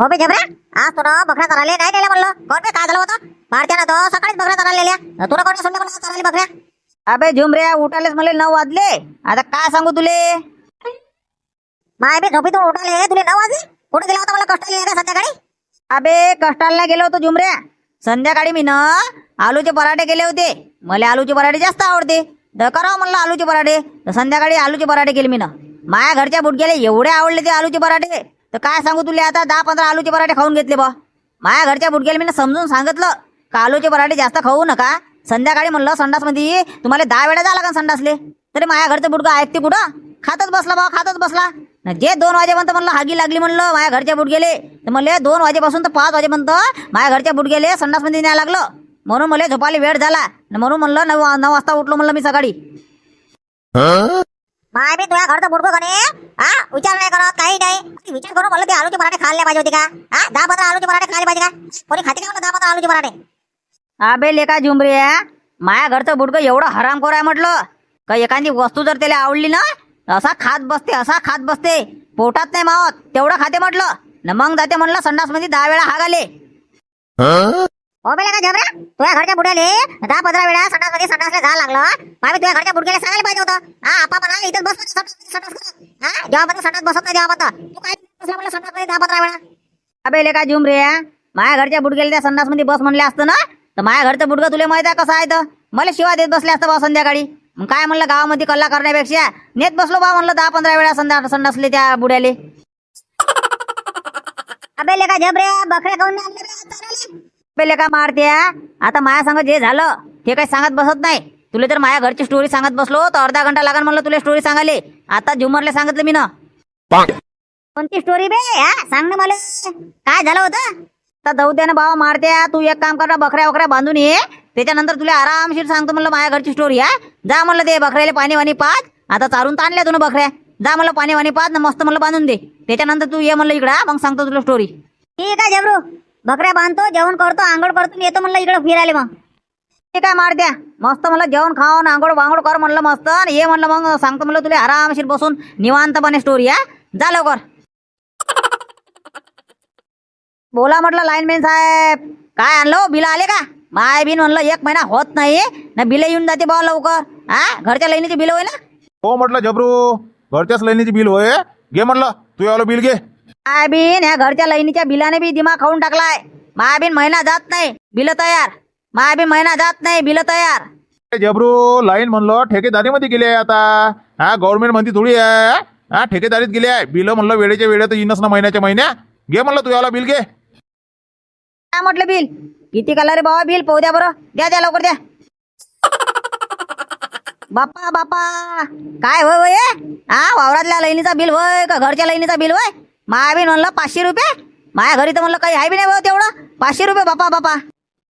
हो बे जबऱ्या आज तुला बकऱ्या चराले नाही नेल्या म्हणलं. कोण बे? काय झालं होतं. भारतीयानं तो सकाळीच बकऱ्या चरालेल्या तुला कोण सुंदर म्हणलं चराली बकऱ्या? अबे झुमऱ्या उठालेच मला नऊ वाजले. आता काय सांगू तुले? माय बे झोपीतून उठाले. तुले नऊ वाजले? कुठे गेला होता मला कष्ट लिहिले संध्याकाळी? अबे कष्टाला गेलो होतो झुमऱ्या संध्याकाळी मी ना आलूचे पराठे केले होते. मला आलूचे पराठे जास्त आवडते. तर करावं म्हणलं आलूचे पराठे. तर संध्याकाळी आलूचे पराठे केले मी ना माझ्या घरच्या बुटक्याला एवढे आवडले ते आलूचे पराठे. तर काय सांगू तुला आता? दहा पंधरा आलूचे पराठे खाऊन घेतले बा. माझ्या घरच्या बुटक्याला मी समजून सांगितलं का आलूचे पराठे जास्त खाऊ नका. संध्याकाळी म्हणलं संडासमध्ये तुम्हाला दहा वेळा जा लागन संडासले. तरी माझ्या घरचं बुडकं ऐकते कुठं? खातच बसला बा खातच बसला. जे दोन वाजेपर्यंत म्हणलं हागी लागली म्हणलं माझ्या घरच्या बुट गेले तर म्हणले दोन वाजेपासून तर पाच वाजेपर्यंत माझ्या घरच्या बुट गेले संडासमध्ये न्याय लागलं. म्हणून मला झोपायला वेळ झाला. न म्हणून म्हणलं नऊ नऊ वाजता उठलो म्हणलं मी सकाळी. माय बे तुझ्या घरचं बुडकं कणे हा? विचार नाही करत काही नाही. विचार करून म्हणलं ते आलूचे पराठे खाल्ले पाहिजे होते का? हा? दहा पंधरा आलूचे पराठे खाल्ले पाहिजे का? कोणी खाते का दहा पंधरा आलूचे पराठे? अबे लेका झुमरे माझ्या घरचं बुडकं एवढं हरामखोर आहे म्हटलं. का एखादी वस्तू जर त्याला आवडली ना असा खात बसते असा खात बसते. पोटात नाही मावत तेवढं खाते म्हटलं. न मग जाते म्हणलं संडासमध्ये दहा वेळा हाग आले. हो बेले का तुझ्या घरच्या बुड्याले दहा पंधरा वेळा संडासमध्ये संडासला जा लागलं माय तुझ्या घरच्या बुडक्याला सांगायला पाहिजे होतं. हा आपा म्हणा इथं बस संडास संडास करत. हा संडास बसत नाही जेव्हा पण तू काय बसला म्हणलं संडासमध्ये दहा पंधरा वेळा? अबे लेका झुमरे माझ्या घरच्या बुडक्याला त्या संडासमध्ये बस म्हणले असतं ना? तर माझ्या घरचं बुडकं तुला माहीत आहे कसं आहे तर? मला शिवा देत बसले असतं बा संध्याकाळी. मग काय म्हणलं गावामध्ये कल्ला करण्यापेक्षा? नेत बसलो बा म्हणलं दहा पंधरा वेळा संध्या संडासले त्या बुड्याले. अबे लेका जबऱ्या बकऱ्या खाऊन. पहिले का मारत्या आता माया सांगत जे झालं ते काही सांगत बसत नाही. तुला तर माया घरची स्टोरी सांगत बसलो तर अर्धा घंटा लागन म्हणलं तुला स्टोरी सांगाले आता झुमरले सांगितलं मी ना कोणती स्टोरी बे हा? सांग ना मला. काय झालं होतं? आता जाऊ दे ना भावा मारत्या तू एक काम कर बकऱ्या वकऱ्या बांधून ये. त्याच्यानंतर तुला आरामशीर सांगतो म्हणलं माझ्या घरची स्टोरी हा? जा म्हणलं ते बकऱ्याला पाणी वाणी पाच आता चारून तर आणल्या तू ना बकऱ्या. जा म्हणलं पाणी वाणी पाच ना मस्त म्हणलं बांधून दे. त्याच्यानंतर तू ये म्हणलं इकडं मग सांगतो तुला स्टोरी ठीक आहे जबरू. बकऱ्या बांधतो जेवण करतो आंघोळ करतो येतो म्हणलं इकडे फिरायला मग. ते काय मारत्या मस्त म्हणलं जेवण खाऊन आंघोळ वांघोळ कर म्हणलं मस्त. आणि ये म्हणलं मग सांगतो म्हणलं तुला आरामशीर बसून निवांतपणे स्टोरी हा. जा लवकर. बोला म्हटलं लाईनमॅन साहेब. काय आणलं हो? बिल आले का? माय बिन म्हणलं एक महिना होत नाही. ना बिल येऊन जाते बा लवकर. हा? घरच्या लाईनीचे बिल होय ना? हो म्हटलं जबरू. घरच्याच लाईनीची बिल होय. घे म्हटलं. तू यावलं बिल घे. माय बिन ह्या घरच्या लाईनीच्या बिलाने बी दिमाग खाऊन टाकलाय. माय बिन महिना जात नाही बिल तयार. माय बिन महिना जात नाही बिल तयार. जबरू लाईन म्हणलं ठेकेदारीमध्ये गेली आहे आता. हा गव्हर्नमेंटमध्ये थोडी आहे. हा ठेकेदारीत गेली आहे. बिल म्हणलं वेळेच्या वेळेत येईनच ना महिन्याच्या महिन्या घे म्हणलं तू याला बिल घे. काय म्हटलं बिल? किती कलर रे बाबा बिल? पाहू द्या बरं. द्या द्या लवकर द्या. बाप्पा बाप्पा. काय होय होय हे? हा वावरातल्या लाईनीचा बिल होय का घरच्या लाईनीचा बिल होय? माया बिन म्हणलं पाचशे रुपये? माझ्या घरी तर म्हणलं काही आहे बी नाही भाऊ तेवढं. पाचशे रुपये बाप्पा बाप्पा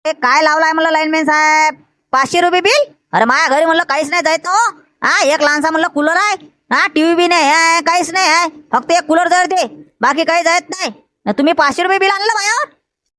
हे काय लावलाय म्हणलं लाईनमॅन साहेब? पाचशे रुपये बिल? अरे माझ्या घरी म्हणलं काहीच नाही जायत ना हो. हा एक लहानसा म्हणलं कूलर आहे. हा टीव्ही बी नाही आहे काहीच नाही आहे. फक्त एक कूलर जळते बाकी काही जायत नाही. तुम्ही पाचशे रुपये बिल आणलं माझ्यावर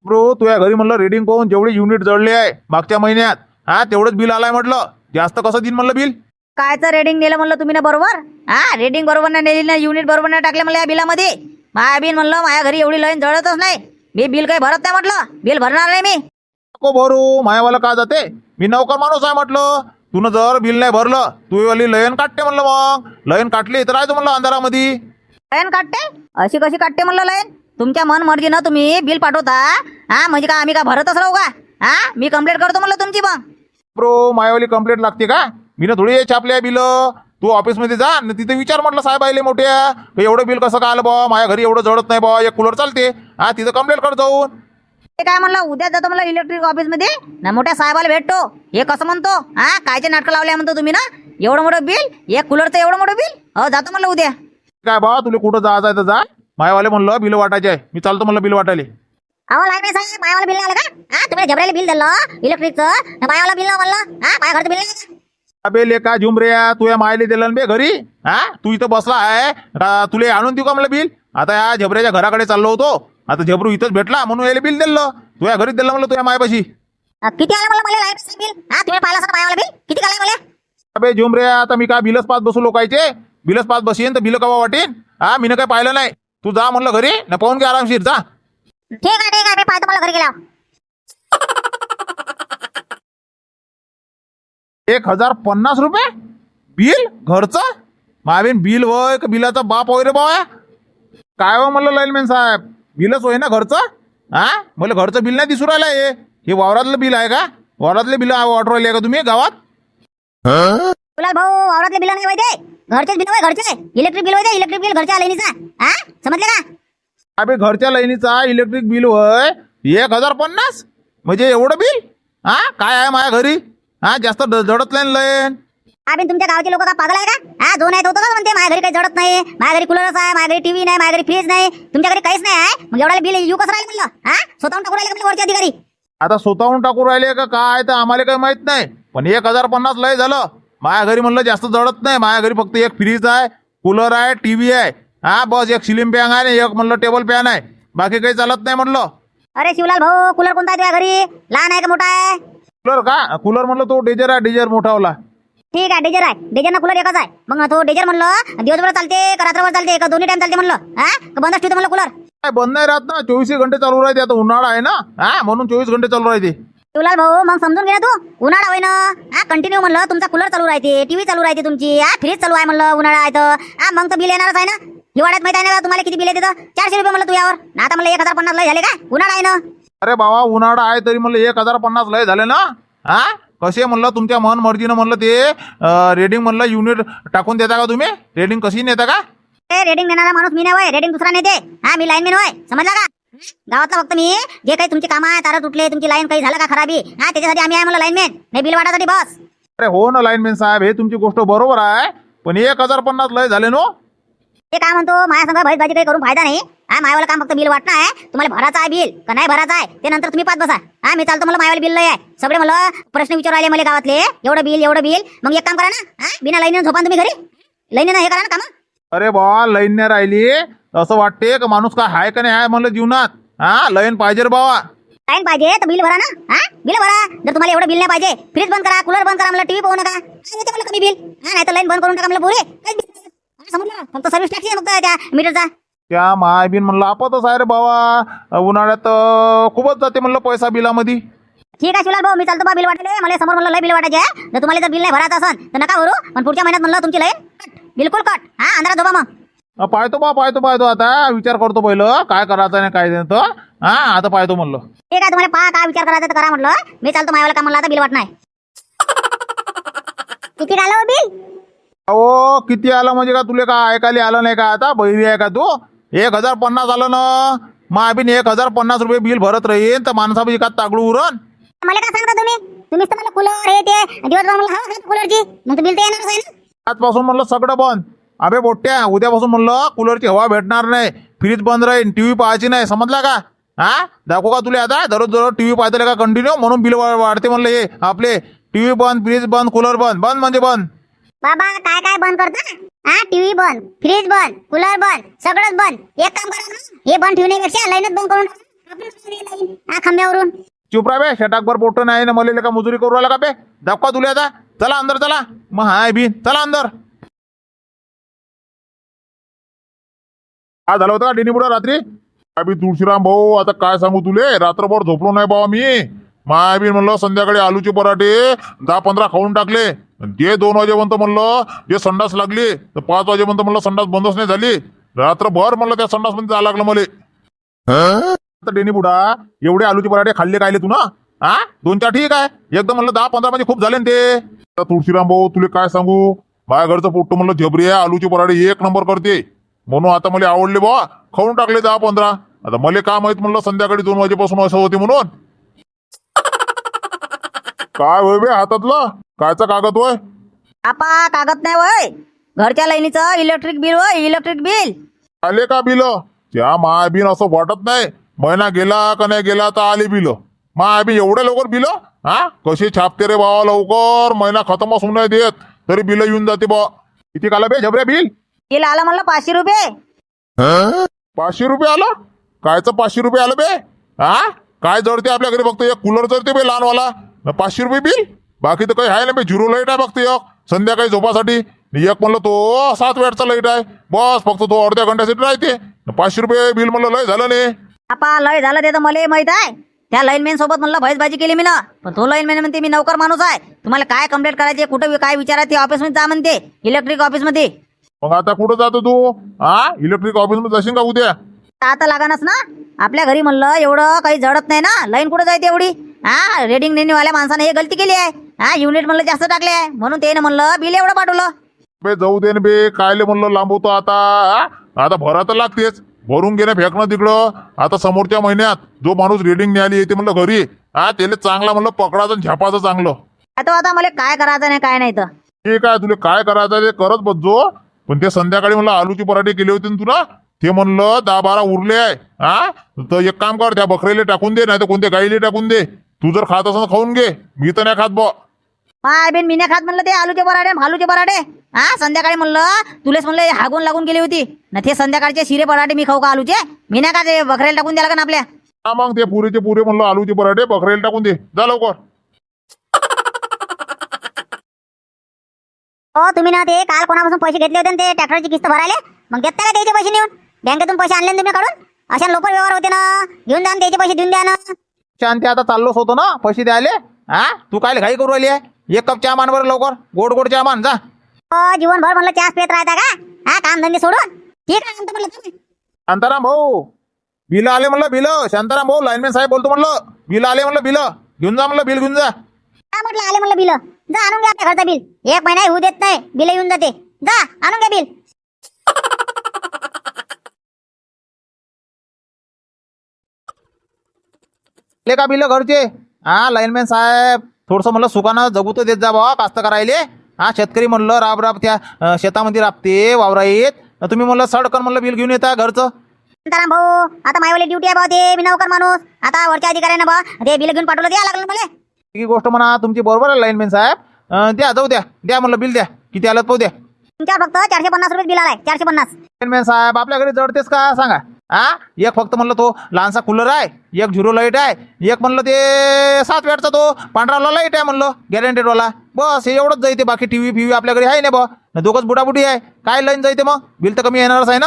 ब्रो तुझ्या घरी म्हणलं रेडिंग पाहून जेवढे युनिट जळले आहे मागच्या महिन्यात. हा तेवढंच बिल आलाय म्हटलं. जास्त कसं देईन म्हणलं बिल? कायचं रेडिंग नेलं म्हणलं तुम्ही ना बरोबर? हा रेडिंग बरोबर नाही नेली ना युनिट बरोबर नाही टाकले म्हणलं या बिलामध्ये. माया बिल म्हणलं माझ्या घरी एवढी लाईन जळतच नाही. मी बिल काही भरत नाही म्हटलं. बिल भरणार नाही मी. नको भरू मायावाला का जाते? मी नौकर माणूस आहे म्हटलं. तुनं जर बिल नाही भरलं तू वाली लयन काटते म्हणलं मग. लयन काटली तर राहायचं म्हणलं अंधारामध्ये. लाईन काटते? अशी कशी काटते म्हणलं लाईन? तुमच्या मन मर्जीनं तुम्ही बिल पाठवता. हा म्हणजे का आम्ही का भरतच राहू का? हा मी कंप्लेंट करतो म्हणलं तुमची मग. ब्रो मायावाली कंप्लेंट लागते का? मी ना थोडी छापल्या बिल. तू ऑफिसमध्ये जा आणि तिथे विचार म्हटलं साहेब आले मोठ्या एवढं बिल कसं काय आलं बा माझ्या घरी एवढं जळत नाही बा एक कूलर चालते. हा तिथं कंप्लेंट कर जाऊन. ते काय म्हणलं उद्या जातो म्हणलं इलेक्ट्रिक ऑफिसमध्ये. ना मोठ्या साहेबाला भेटतो. हे कसं म्हणतो? हा कायचे नाटकं लावले म्हणतो तुम्ही ना? एवढं मोठं बिल? एक कूलरचं एवढं मोठं बिल? हो जातो म्हणलं उद्या. काय बा तुला कुठं जायचं आहे तर जा. मायावाले म्हणलं बिल वाटायचे आहे. मी चालतो म्हणलं बिल वाटायले. अहो लाईन साहेब मायावाला बिल नाही आलं का? हा तुम्ही जबऱ्याला बिल दिलं. इलेक्ट्रिकचं मायावाला बिल नाही म्हणलं. हा माझ्या घरचं बिल नाही आलं का? अबे लेका झुमऱ्या तू या मायले दिलं बे घरी? हा? तू इथं बसला आहे? तुला आणून देऊ का म्हणलं बिल? आता या झबऱ्याच्या घराकडे चाललो होतो. आता झबरू इथंच भेटला म्हणून यायला बिल दिलं. तू या घरीच दिलं म्हणलं तुझ्या मायपाशी. किती आलं मला मला लाईन साहेब बिल? हा तुम्ही पाहिलं असं मायावाला बिल? किती आलं मला? अबे झुमऱ्या आता मी काय बिलच पाच बसू लोकायचे? बिलच पाच बसीन तर बिल कवा वाटेन? हा मी काय पाहिलं नाही. तू जा म्हणलं घरी ना पाहून घे आरामशीर जा. ठीक आहे ठीक आहे मी पाहतो मला घरी गेला एक हजार पन्नास रुपये? बिल? घरचं? मावीन बिल होय का बिलाचा बाप होय रे बाबा काय हो म्हणलं लाईनमॅन साहेब? बिलच होय ना घरचं? हा मला घरचं बिल नाही दिसू राहिलं हे हे वावरातलं बिल आहे का? वावरातले बिल ऑर्डर राहिले का तुम्ही गावात? तुला भाऊ वावरातले बिल नाही माहिती घरचेच बिल होय घरचे. इलेक्ट्रिक बिल होते इलेक्ट्रिक बिल घरच्या लाईनीचा. हा समजले का? अबे घरच्या लाईनीचा इलेक्ट्रिक बिल होय. एक हजार पन्नास? म्हणजे एवढं बिल? हा काय आहे माझ्या घरी? हा जास्त ड- जडत नाही लाईन अबे तुमच्या गावचे लोक का पागल आहे का? हा जो नाही तो तसंच म्हणते माझ्या घरी काही जडत नाही माझ्या घरी कूलरच आहे माझ्या घरी टीव्ही नाही माझ्या घरी फ्रीज नाही तुमच्या घरी काहीच नाही आहे मग एवढा बिल येऊ कसं राहिलं म्हणलं? हा? स्वतःहून टाकून राहिले का वरचे अधिकारी? आता स्वतःहून टाकून राहिले का काय तर आम्हाला काही माहीत नाही. पण एक हजार पन्नास लय झालं. माझ्या घरी म्हणलं जास्त जडत नाही. माझ्या घरी फक्त एक फ्रीज आहे कूलर आहे टीव्ही आहे. हा बस एक सिलिंग फॅन आहे आणि एक म्हणलं टेबल फॅन आहे. बाकी काही चालत नाही म्हणलं. अरे शिवलाल भाऊ कूलर कोणता आहे तुझ्या घरी? लहान आहे का मोठा आहे? कूलर का? कूलर म्हणलं तो डेजर आहे डेजर मोठावला ठीक आहे डेजर आहे. डेजर ना कूलर एकच आहे. मग तो डेजर म्हणलं दिवसभर चालते का रात्रभर चालते का दोन्ही टाइम चालते म्हणलं? हा? का बंदच ठेवतो म्हणलं कूलर काय बंद नाही राहत ना? चोवीस घंटे चालू राहते आता उन्हाळा आहे ना? हा? म्हणून चोवीस घंटे चालू राहते. शिवलाल भाऊ मग समजून घे ना तू. उन्हाळा होय ना? हा कंटिन्यू म्हणलं तुमचा कूलर चालू राहते टीव्ही चालू राहते तुमची. हा फ्रीज चालू आहे म्हणलं उन्हाळा आहे तर. हा मग तर बिल येणारच आहे ना? हिवाळ्यात माहिती आहे ना तुम्हाला किती बिल येते तर? चारशे रुपये म्हणलं तुझ्यावर ना आता मला एक हजार पन्नास झाले का उन्हाळा आहे ना? अरे बाबा उन्हाळा आहे तरी म्हणलं एक हजार पन्नास लय झाले ना? हा कसे म्हणलं तुमच्या मन मर्जीनं म्हणलं ते रेडिंग म्हणलं युनिट टाकून देता का तुम्ही? रेडिंग कशी नेता का? ए रेडिंग देणारा माणूस मी नाही होय रेडिंग दुसरा नेते. हा मी लाईनमॅन होय. समजला का? गावातला फक्त मी. जे काही तुमची कामं आहे तारा तुटले तुमची लाईन काही झालं का खराबी? हा त्याच्यासाठी आम्ही आहे म्हणलं लाईनमॅन नाही बिल वाटासाठी बस. अरे हो ना लाईनमॅन साहेब हे तुमची गोष्ट बरोबर आहे. पण एक हजार पन्नास लय झाले नो? ते काय म्हणतो माझ्या संग भाजी काही करून फायदा नाही. हा मायवाला काम फक्त बिल वाटणं आहे. तुम्हाला भरायचं आहे बिल का नाही भरायचं आहे? ते नंतर तुम्ही पाच बसा. हा मी चालतो मला मायवाला बिल लय आहे. सगळे मला प्रश्न विचारू राहिले मला गावातले. एवढं बिल एवढं बिल. मग एक काम करा ना हा बिना लाईनीनं झोपा तुम्ही घरी. लाईनीनं हे करा ना काम. अरे बा लाईन नाही राहिली. असं वाटते का माणूस काय आहे का नाही आहे म्हणलं जीवनात? हा लाईन पाहिजे रे बाबा. लाईन पाहिजे तर बिल भरा ना. हा बिल भरा. जर तुम्हाला एवढं बिल नाही पाहिजे फ्रीज बंद करा कूलर बंद करा मला टीव्ही पाहू नका. हा, येते मला कमी बिल? हा नाही तर लाईन बंद करून टाका मला पुरे. काहीच नाही. हा, समजलं फक्त सर्व्हिस टॅक्स फक्त त्या मीटरचा त्या मायबीन म्हणलं आपतच आहे रे बाबा उन्हाळ्यात खूपच जाते म्हणलं पैसा बिलामध्ये. ठीक आहे शिवलाल भाऊ मी चालतो बा बिल वाटले मला समोर म्हणलं लय बिल वाटायचे आहे. जर तुम्हाला जर बिल नाही भरायचं असेल तर नका भरू. पण पुढच्या महिन्यात म्हणलं तुमची लाईन कट बिलकुल कट हा अंधारात झोपा मग. अं, पाहतो बा पाहतो पाहतो. आता विचार करतो पहिलं काय करायचं नाही काय नाही तर. हा आता पाहतो म्हणलं. ठीक आहे तुम्हाला पहा काय विचार करायचा तर करा म्हटलं मी चालतो मायावाला काम म्हणलं आता बिल वाटणार किती आलं बिल? अहो किती आलं म्हणजे का तुला का ऐकायला आलं नाही का आता? बहिरी आहे का तू? एक हजार पन्नास आलं ना. मायबीन एक हजार पन्नास रुपये बिल भरत राहीन तर माणसापाशी का तागडू उरण मला काय सांगता तुम्ही? तुम्हीच तर मला कूलर हे ते दिवसभर मला हवा खात कूलरची मग तर बिल तर येणारच आहे ना. आजपासून म्हणलं सगळं बंद. अबे बोट्या उद्यापासून म्हणलं कूलरची हवा भेटणार नाही. फ्रीज बंद राहील टीव्ही पाहायची नाही. समजला का? हा? दाखवू का तुला आता? दररोज दररोज टीव्ही पाहतले का कंटिन्यू म्हणून बिल वा- वाढते म्हणलं हे आपले. टीव्ही बंद फ्रीज बंद कूलर बंद. बंद म्हणजे बंद. बाबा काय काय बंद करता? हा टीव्ही बंद फ्रीज बंद कूलर बंद सगळंच बंद. एक काम करा ना हे बंद ठेवण्यापेक्षा लाईनच बंद करून टाका. आपण कसं नाही लाईन? हा खांब्यावरून. चुप राहा बे शटाकभर पोट नाही ना मला का मजुरी करू राहिला का बे? धक्का तुला आता. चला अंदर चला. मग हाय बी चला अंदर. हा झालं होतं का डिनी बुडा रात्री बी तुळशीराम भाऊ आता काय सांगू तुले? रात्रभर झोपलो नाही भाऊ मी माय बी म्हणलं संध्याकाळी आलूचे पराठे दहा पंधरा खाऊन टाकले. जे दोन वाजेपर्यंत म्हणलं जे संडास लागली तर पाच वाजेपर्यंत म्हणलं संडास बंदच नाही झाली. रात्रभर म्हणलं त्या संडासमध्ये जायला लागलं मला. डेनी बुडा एवढे आलूचे पराठे खाल्ले कायले तू ना? हा दोन चार ठीक आहे. एकदम म्हणलं दहा पंधरा म्हणजे खूप झाले ना ते. तुळशीराम भाऊ तुला काय सांगू? माझ्या घरचं पोट्ट म्हणलं झबरी आहे आलूचे पराठे एक नंबर करते. म्हणून आता मला आवडले बा खाऊन टाकले दहा पंधरा. आता मला काय माहीत म्हणलं संध्याकाळी दोन वाजेपासून असं होते म्हणून. काय होय बे हातातलं? कायचा कागद होय आपा कागद नाही वय. घरच्या लाईनीचं इलेक्ट्रिक बिल वय इलेक्ट्रिक बिल आले का बिल? त्या महाबीन असं वाटत नाही. महिना गेला का नाही गेला तर आले बिल. महाबीन एवढ्या लवकर बिल? हा? कशी छापते रे बाबा लवकर? महिना खतम असून नाही देत. तरी बिल येऊन जाते बा. किती काला बे झबऱ्या बिल? बिल आलं म्हणलं पाचशे रुपये. पाचशे रुपये आलं? कायचं पाचशे रुपये आलं बे? हा? काय जडते आपल्या घरी? फक्त एक कूलर जडते बे लहानवाला. पाचशे रुपये बिल? बाकी तर काही आहे ना बे झिरो लाइट आहे फक्त एक. संध्याकाळी झोपासाठी. एक म्हणलं तो सात वेळचा लाइट आहे. बस फक्त तो अर्ध्या घंट्यासाठी राहते. पाचशे रुपये बिल म्हणलं लय झालं नाही आपा लय झालं ते तर मला माहीत आहे. त्या लाईनमॅन सोबत म्हणलं भैसबाजी केली मी ना. पण तो लाईनमॅन म्हणते मी नौकर माणूस आहे. तुम्हाला काय कंप्लेंट करायची कुठं काय विचारायचे ऑफिसमध्ये जा म्हणते. इलेक्ट्रिक ऑफिसमध्ये मग आता कुठं जातो तू? हा इलेक्ट्रिक ऑफिसमध्ये जाशील का उद्या? आता लागानच ना. आपल्या घरी म्हणलं एवढं काही जडत नाही ना. लाईन कुठं जायते एवढी? हा रेडिंग नेणीवाल्या माणसाने हे गलती केली आहे. हा युनिट म्हणलं जास्त टाकले म्हणून त्याने म्हणलं बिल एवढं पाठवलं. बे जाऊ दे ना बे कायले म्हणलं लांबवतो आता? आता भरा तर लागतेच. भरून घेणं फेकणं तिकडं. आता समोरच्या महिन्यात जो माणूस रिडिंग न्यायला येते म्हणलं घरी हा त्याला चांगला म्हणलं पकडाचं आणि झपाचं चांगलं. आता आता मला काय करायचं नाही काय नाही तर. ठीक आहे तुला काय करायचं ते करत बसजो. पण ते संध्याकाळी म्हणलं आलूचे पराठे केले होते ना तुला ते म्हणलं दहा बारा उरले आहे हा तर एक काम कर त्या बकरीला टाकून दे नाही तर कोणत्या गाईला टाकून दे. तू जर खात असं खाऊन घे. मी तर नाही खात बा माय बिन मीने खात म्हणलं ते आलूचे पराठे भालूचे पराठे. हा संध्याकाळी म्हणलं तुलेच म्हणलं हागून लागून गेली होती. ना ते संध्याकाळचे शिरे पराठे मी खाऊ का आलूचे? मी नाही का ते बकऱ्याला टाकून द्याला का ना आपल्या? हा मग ते पुरेचे पुरे म्हणलं आलूचे पराठे बकरीला टाकून दे. जा लवकर. हो तुम्ही ना ते काल कोणापासून पैसे घेतले होते ना ते ट्रॅक्टरची किस्त भरायले? मग देता का त्याचे पैसे नेऊन? बँकेतून पैसे आणले ना तुम्ही काढून? अशा लोक व्यवहार होते ना. घेऊन जा ना त्याचे पैसे देऊन द्या ना. शांती आता चाललोच होतो ना पैसे द्यायले? हा? तू काय घाई करू राहिली आहे? एक कप चहा मान बरं लवकर. गोड गोड चहा मान जा. जीवनभर म्हणलं चहाच पेत राहता का? हा काम धंदे सोडून. ठीक आहे म्हणतो म्हणलं तुम्ही. शांताराम भाऊ बिल आले म्हणलं बिल. शांताराम भाऊ लाईनमॅन साहेब बोलतो म्हणलं बिल आले म्हणलं बिल. घेऊन जा म्हणलं बिल घेऊन जा. काय म्हटलं आले म्हणलं बिल. जा आणून घ्या आपल्या घरचं बिल. एक महिना होऊ देत नाही बिल येऊन जाते. जा आणून घ्या बिल. ले का बिल घरचे? हा लाईनमॅन साहेब. थोडंसं म्हणलं सुकानं जगू तर देत जा बाबा कास्त करायले हा शेतकरी म्हणलं राब राब त्या अं, शेतामध्ये राबते वावराईत. तुम्ही म्हणलं सडकन म्हणलं बिल घेऊन येता घरचं. शांताराम भाऊ आता मायवाली ड्युटी आहे बा ते मी नौकर माणूस. आता वरच्या अधिकाऱ्यानं बा ते बिल घेऊन पाठवलं द्या लागलं मला. ही गोष्ट म्हणा तुमची बरोबर आहे लाईनमॅन साहेब. अं, द्या जाऊ द्या. द्या म्हणलं बिल द्या. किती आलं पाहू द्या. तुमच्यावर फक्त चारशे पन्नास रुपये बिल आलाय चारशे पन्नास. लाईनमॅन साहेब आपल्या घरी जडतेस का? सांगा. हा? एक फक्त म्हणलं तो लहानसा कूलर आहे एक झिरो लाइट आहे एक म्हणलं ते सात वॅटचा तो पांढरावाला लाइट आहे म्हणलं गॅरंटेड वाला. बस हे एवढंच जायते बाकी टीव्ही फिव्ही आपल्या घरी आहे ना बा. दोघंच बुडाबुडी आहे. काय लाईन जायते मग? बिल तर कमी येणारच आहे ना?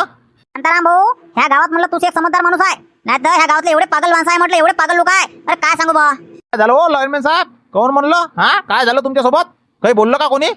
शांताराम भाऊ ह्या गावात म्हणलं तू एक समजदार माणूस आहे. नाही तर ह्या गावातले एवढे पागल माणसं आहे म्हटलं एवढे पागल लोक आहे. अरे काय सांगू बा? काय झालं हो लाईनमॅन साहेब? कोण म्हणलं? हा? काय झालं तुमच्यासोबत? काही बोललं का कोणी?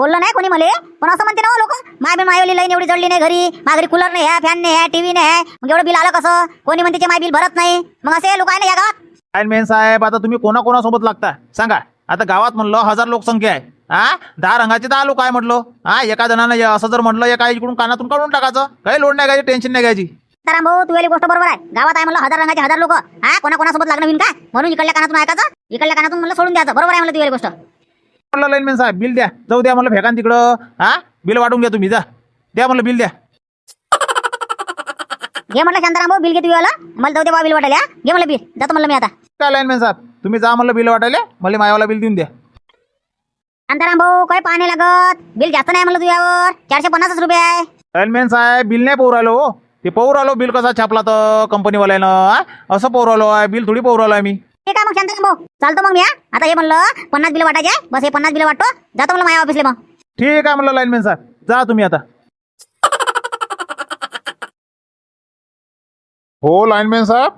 बोललं नाही कोणी मले? पण असं म्हणते ना लोक माय बी मायवली लाईन एवढी जडली नाही घरी घरी कूलर नाही आहे फॅन नाही आहे टीव्ही नाही आहे मग एवढं बिल आलं कसं? कोणी म्हणते माय बिल भरत नाही. मग असे लोक आहे ना या गावात? लाईनमॅन साहेब आता तुम्ही कोणाकोणासोबत लागता सांगा. आता गावात म्हणलं हजार लोकसंख्या आहे. हा दहा रंगाचे दहा लोक आहे म्हटलं. हा एका जणानं हे असं जर म्हटलं एका इकडून कानातून काढून टाकायचं. काही लोड नाही घ्यायची टेन्शन नाही घ्यायची. भाऊ गोष्ट बरोबर आहे. गावात आहे म्हणलं हजार रंगाचे हजार लोक. हा कोणा कोणासोबत लग्न होईन काय? म्हणून इकडल्या कानातून ऐकायचं? इकडल्या कानातून म्हणलं सोडून द्यायचं. बरोबर आहे म्हणलं तू वाली गोष्ट. म्हणलं लाईनमॅन साहेब बिल द्या. जाऊ द्या म्हणलं फेकान तिकडं. हा? बिल वाढून घ्या तुम्ही जा. द्या म्हणलं बिल द्या. घे म्हटलं शांताराम भाऊ बिल घे तू वाला मला जाऊ दे बा बिल वाटायला घे म्हणलं बिल जातो म्हणलं मी आता. काय लाईनमॅन साहेब? तुम्ही जा म्हणलं बिल वाटायला मला मायावाला बिल देऊन द्या. शांताराम भाऊ काही पाणी लागत? बिल जास्त नाही म्हणलं तुझ्यावर. चारशे पन्नासच रुपये आहे. लाईनमॅन साहेब बिल नाही पोहू राहिलो हो. ते पोहू राहिलो बिल कसा छापला तर कंपनीवाल्यानं हा? असं पोहू राहिलो आहे बिल थोडी पोहू राहिलो आहे मी ठीक आहे मग शांताराम भाऊ चालतो मग मी हा. आता हे म्हणलं पन्नास बिल वाटायचे. बस हे पन्नास बिल वाटतो. जातो मला माझ्या ऑफिसला मग. ठीक आहे म्हणलं लाईनमॅन साहेब. जा तुम्ही आता. हो लाईनमॅन साहेब.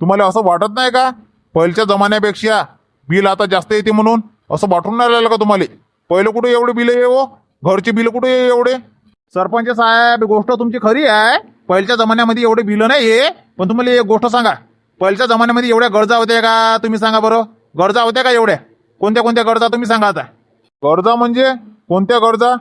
तुम्हाला असं वाटत नाही का? पहिल्याच्या जमान्यापेक्षा बिल आता जास्त येते म्हणून. असं वाटून नाही राहिलं का तुम्हाला? पहिलं हो? कुठे एवढे बिल ये हो? घरचे बिल कुठे ये एवढे? सरपंच साहेब गोष्ट तुमची खरी आहे. पहिल्याच्या जमान्यामध्ये एवढे बिल नाही आहे पण तुम्हाला एक गोष्ट सांगा. पहिल्याच्या जमान्यामध्ये एवढ्या गरजा होत्या का तुम्ही सांगा बरं? गरजा होत्या का एवढ्या? कोणत्या कोणत्या गरजा तुम्ही सांगा आता. गरजा म्हणजे कोणत्या गरजा?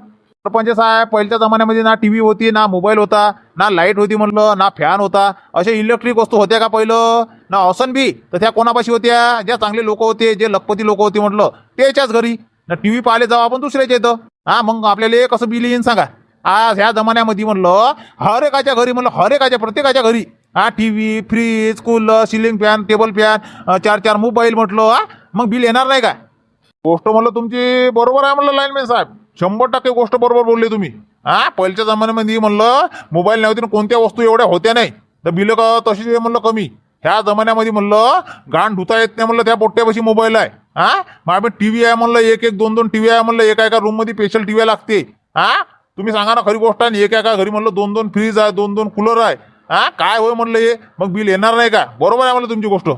सरपंच साहेब पहिल्याच्या जमान्यामध्ये ना टी व्ही होती ना मोबाईल होता ना लाइट होती म्हणलं ना फॅन होता. असे इलेक्ट्रिक वस्तू होत्या का पहिलं? ना असन बी तर त्या कोणापाशी होत्या? ज्या चांगले लोक होते जे लखपती लोक होते म्हटलं त्याच्याच घरी. ना टीव्ही पाहिले जाऊ आपण दुसऱ्याच्या येतं हा मग आपल्याला कसं बिल येईन सांगा. आज ह्या जमान्यामध्ये म्हणलं हर एकाच्या घरी म्हणलं हर एकाच्या प्रत्येकाच्या घरी. हा T V fridge cooler ceiling fan table fan चार चार मोबाईल म्हटलं हा? मग बिल येणार नाही का? गोष्ट म्हणलं तुमची बरोबर आहे म्हणलं लाईनमॅन साहेब. शंभर टक्के गोष्ट बरोबर बोलले तुम्ही. हा? पहिल्याच्या जमान्यामध्ये म्हणलं मोबाईल नव्हते कोणत्या वस्तू एवढ्या होत्या नाही. तर बिलं का तशीच म्हणलं कमी. ह्या जमान्यामध्ये म्हणलं गाण धुता येत नाही म्हणलं त्या पोट्ट्यापाशी मोबाईल आहे. हा? मग टी व्ही आहे म्हणलं एक एक दोन दोन टी व्ही आहे म्हणलं एका एका रूममध्ये स्पेशल टी व्ही लागते. हा? तुम्ही सांगा ना खरी गोष्ट आहे एका एका घरी म्हणलं दोन दोन फ्रीज आहे दोन दोन कूलर आहे. हा? काय होय म्हणलं हे? मग बिल येणार नाही का? बरोबर आहे म्हणलं तुमची गोष्ट.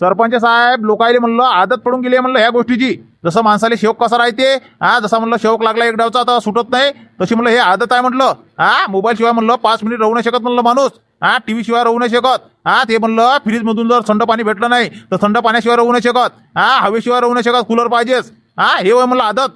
सरपंच साहेब लोकायले म्हणलं आदत पडून गेली आहे म्हणलं ह्या गोष्टीची. जसं माणसाला शौक कसा राहते? हा जसा म्हणलं शौक लागला एक डावचा आता सुटत नाही. तशी म्हणलं हे आदत आहे म्हटलं हा मोबाईल शिवाय म्हणलं पाच मिनिट राहू नाही शकत म्हणलं माणूस. हा टीव्ही शिवाय राहू नाही शकत. हा ते म्हणलं फ्रीज मधून जर थंड पाणी भेटलं नाही तर थंड पाण्याशिवाय राहू नाही शकत. हा हवेशिवाय राहू नाही शकत कूलर पाहिजेच. हा हे होय म्हणलं आदत.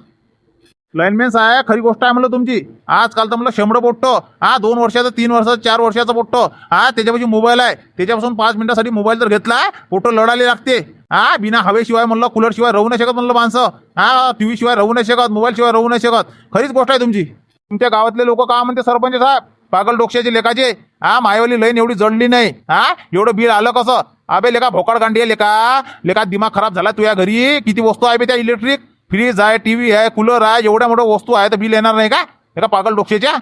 लाईनमॅन साहेब खरी गोष्ट आहे म्हणलं तुमची. आजकाल तर म्हणलं शंभर पोट्टो. हा दोन वर्षाचं तीन वर्षाचं चार वर्षाचं पोट्टो. हा त्याच्यापाशी मोबाईल आहे. त्याच्यापासून पाच मिनिटासाठी मोबाईल जर घेतला. पोट्टो लढायला लागते. हा बिना हवेशिवाय म्हणलं कूलरशिवाय राहू नाही शकत म्हणलं माणसं. हा टी व्ही शिवाय राहू नाही शकत मोबाईल शिवाय राहू नाही शकत. खरीच गोष्ट आहे तुमची. तुमच्या गावातले लोक का म्हणते सरपंच साहेब? पागल डोक्याचे लेखाचे हा मायवाली लईन एवढी जडली नाही. हा एवढं बिल आलं कसं? अबे लेखा भोकाड गांडी आहे लेखा लेखा दिमाग खराब झाला तुझ्या घरी. किती वस्तू आहे बे त्या इलेक्ट्रिक फ्रीज आहे टी व्ही आहे कूलर आहे एवढ्या मोठ्या वस्तू आहे तर बिल येणार नाही का? एका पागल डोक्षेच्या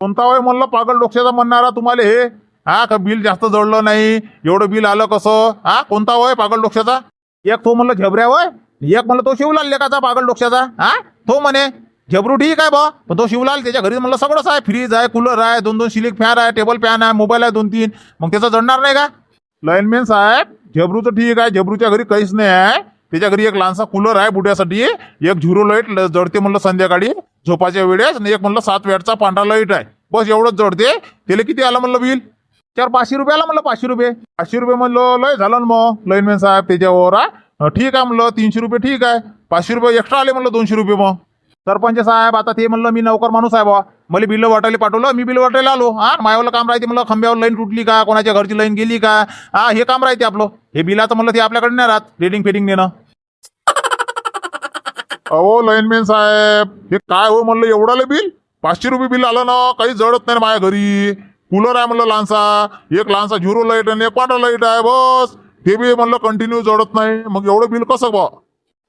कोणता वय म्हणलं पागल डोक्याचा म्हणणारा तुम्हाला हे? हा का बिल जास्त जडलं नाही? एवढं बिल आलं कसं? हा कोणता वय पागल डोक्षाचा एक तो म्हणलं झबऱ्या वय एक म्हणलं तो शिवलाल लेखाचा पागल डोक्याचा. हा तो म्हणे झबरू ठीक आहे बा पण तो शिवलाल त्याच्या घरी म्हणलं सगळंच आहे फ्रीज आहे कूलर आहे दोन दोन शिलिक फॅन आहे टेबल फॅन आहे मोबाईल आहे दोन तीन मग त्याचं जडणार नाही का? लाईनमॅन साहेब झबरूचं ठीक आहे झबरूच्या घरी काहीच नाही आहे. त्याच्या घरी एक लहानसा कूलर आहे बुड्यासाठी. एक झिरो लाइट ल- म्हणलं संध्याकाळी झोपाच्या वेळेस आणि एक म्हणलं सात वॅटचा पांढरा लाइट आहे. बस एवढंच जडते त्याला किती आलं म्हणलं बिल चार पाचशे रुपये आला म्हणलं पाचशे रुपये. पाचशे रुपये म्हणलं लय झालं ना मग लाईनमॅन साहेब त्याच्यावर ठीक आहे म्हणलं तीनशे रुपये ठीक आहे. पाचशे रुपये एक्स्ट्रा आले म्हणलं दोनशे रुपये मग. सरपंच साहेब आता ते म्हणलं मी नौकर माणूस आहे बा मला बिल वाटायला पाठवलं मी बिल वाटायला आलो. हा मायावर काम राहते मला खांब्यावर लाईन तुटली का कोणाच्या घरची लाईन गेली का? हा हे काम राहते आपलं. हे बिलाचं म्हणलं ते आपल्याकडे नाही राहत. रेडिंग फेडिंग देणं अहो लाईनमॅन साहेब हे काय हो म्हणलं एवढाले बिल? पाचशे रुपये बिल आलं ना काही जडत नाही माझ्या घरी. कूलर आहे म्हणलं लहानसा एक लहानसा झिरो लाइट आणि एक वाटर लाइट आहे बस. ते बी म्हणलं कंटिन्यू जडत नाही. मग एवढं बिल कसं बा?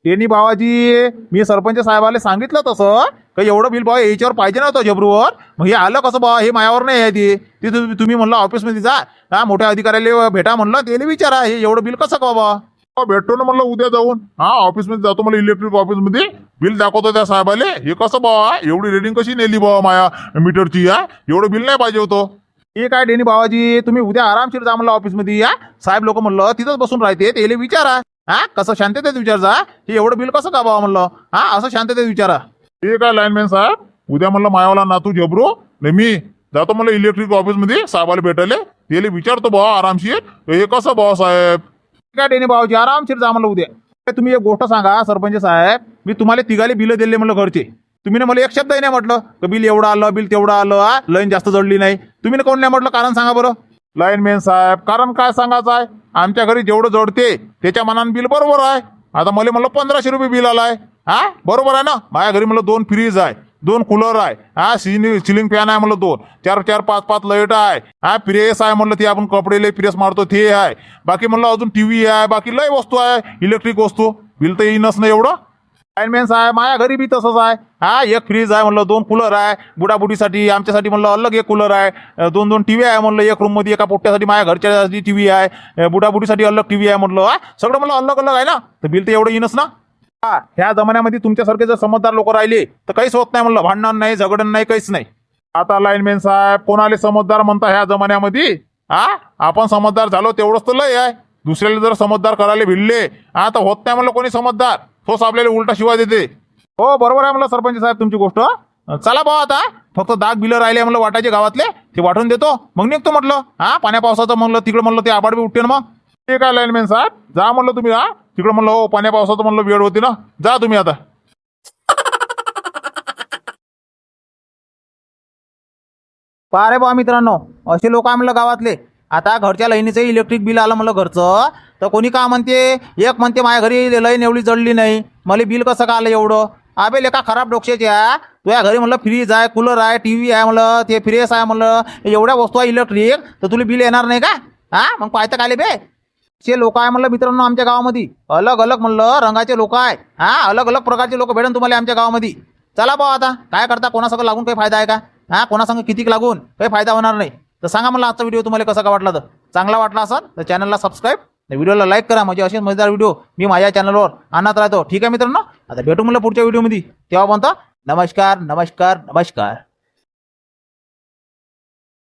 त्यांनी बाबाजी मी सरपंच साहेबाला सांगितलं तसं का एवढं बिल बाबा याच्यावर पाहिजे नव्हतं झबरूवर मग हे आलं कसं बा हे मायावर नाही आहे ते. ते तुम्ही तुम्ही म्हणलं ऑफिसमध्ये जा. हा मोठ्या अधिकाऱ्याला भेटा म्हणलं त्याला विचारा हे एवढं बिल कसं का बाबा? हो, भेटतो ना म्हणलं उद्या जाऊन. हा ऑफिसमध्ये जातो मला इलेक्ट्रिक ऑफिसमध्ये बिल दाखवतो त्या साहेबाले. हे कसं बाबा? एवढी रेटिंग कशी नेली बाबा माया मीटरची या एवढं बिल नाही पाहिजे होतं. ठीक आहे डेनी बाबाजी तुम्ही उद्या आरामशीर जा म्हणलं ऑफिसमध्ये या. साहेब लोक म्हणलं तिथंच बसून राहते त्याला विचारा. हा? कसं शांततेत विचार जा हे एवढं बिल कसं का बाबा म्हणलं? हा असं शांततेत विचारा. ठीक आहे लाईनमॅन साहेब. उद्या म्हणलं मायावाला नातू झबरू नाही मी जातो म्हणलं इलेक्ट्रिक ऑफिसमध्ये साहेबाला भेटायला. त्याला विचारतो भावा आरामशीर हे कसं भावा साहेब? ठीक आहे डेनी आरामशीर जा म्हणलं उद्या. तुम्ही एक गोष्ट सांगा सरपंच साहेब. मी तुम्हाला तिघाले बिल दिले म्हणलं घरचे. तुम्ही ना मला एक शब्दही नाही म्हटलं. बिल एवढं आलं बिल तेवढं आलं लाईन जास्त जडली नाही. तुम्ही ना कोण नाही म्हटलं? कारण सांगा बरं. लाईनमॅन साहेब कारण काय सांगायचं आहे? आमच्या घरी जेवढं जडते त्याच्या मनानं बिल बरोबर आहे. आता मला म्हणलं पंधराशे रुपये बिल आलाय. हा? बरोबर आहे ना? माझ्या घरी म्हणलं दोन फ्रीज आहे दोन कूलर आहे. हा? सिलिंग सिलिंग फॅन आहे म्हणलं दोन. चार चार पाच पाच लाइट आहे. हा? प्रेस आहे म्हणलं ते आपण कपडेले प्रेस मारतो ते आहे. बाकी म्हणलं अजून टी व्ही आहे बाकी लय वस्तू आहे इलेक्ट्रिक वस्तू. बिल तर येईनच ना एवढं? लाईनमॅन साहेब माझ्या घरी बी तसंच आहे. हा एक फ्रीज आहे म्हणलं दोन कूलर आहे. बुडाबुडीसाठी आमच्यासाठी म्हणलं अलग एक कूलर आहे. दोन दोन दोन टीव्ही आहे म्हणलं एक रूममध्ये एका पोट्ट्यासाठी माझ्या घरच्यासाठी टीव्ही आहे. बुडाबुडीसाठी अलग टीव्ही आहे म्हणलं हा? सगळं म्हणलं अलग अलग आहे ना? तर बिल तर एवढं येईनच ना? हा ह्या जमान्यामध्ये तुमच्यासारखे जर समजदार लोक राहिले तर काहीच होत नाही म्हणलं. भांडण नाही झगडण नाही काहीच नाही. आता लाईनमॅन साहेब कोणाले समजदार म्हणता ह्या जमान्यामध्ये? हा? आपण समजदार झालो तेवढंच तर लय आहे. दुसऱ्याला जर समजदार करायला भिडले हा तर होत नाही म्हणलं कोणी समजदार. तोच आपल्याला उलटा शिवाय देते. हो बरोबर आहे म्हणलं सरपंच साहेब तुमची गोष्ट. चला भाऊ आता. फक्त दाग बिलं राहिले म्हणलं वाटायचे गावातले. ते वाटून देतो. मग निघतो म्हटलं. हा पाण्या पावसाचं म्हणलं तिकडं म्हणलं ते आबाड बी उठते ना मग. ते काय लाईनमॅन साहेब? जा म्हणलं तुम्ही हा. तिकडं म्हणलं हो पाण्या पावसाचं म्हणलं वेळ होती ना. जा तुम्ही आता. पा रे बा मित्रांनो असे लोक आहे म्हणलं गावातले. आता घरच्या लाईनीचं इलेक्ट्रिक बिल आलं म्हणलं घरचं. तर कोणी का म्हणते? एक म्हणते माझ्या घरी लई एवढी जडली नाही. मला बिल कसं का आलं एवढं? अबे लेका खराब डोक्याच्या तुझ्या घरी म्हणलं फ्रीज आहे कूलर आहे टी व्ही आहे म्हणलं ते फ्रेस आहे म्हणलं. एवढ्या वस्तू आहे इलेक्ट्रिक तर तुला बिल येणार नाही का? हा? मग पाहतं काले बे. चे लोक आहे म्हणलं मित्रांनो आमच्या गावामध्ये. अलग अलग म्हणलं रंगाचे लोक आहे. हा अलग अलग प्रकारचे लोक भेटन तुम्हाला आमच्या गावामध्ये. चला भाऊ आता काय करता? कोणासंग लागून काही फायदा आहे का? हा कोणासंग कितीक लागून? काही फायदा होणार नाही. तर सांगा मला आजचा व्हिडिओ तुम्हाला कसा का वाटला तर. चांगला वाटला असेल तर चॅनलला सबस्क्राईब व्हिडिओला लाईक करा. म्हणजे असेच मजेदार व्हिडिओ मी माझ्या चॅनलवर आणत राहतो. ठीक आहे मित्रांनो? आता भेटू म्हणलं पुढच्या व्हिडिओमध्ये तेव्हा म्हणता नमस्कार नमस्कार नमस्कार.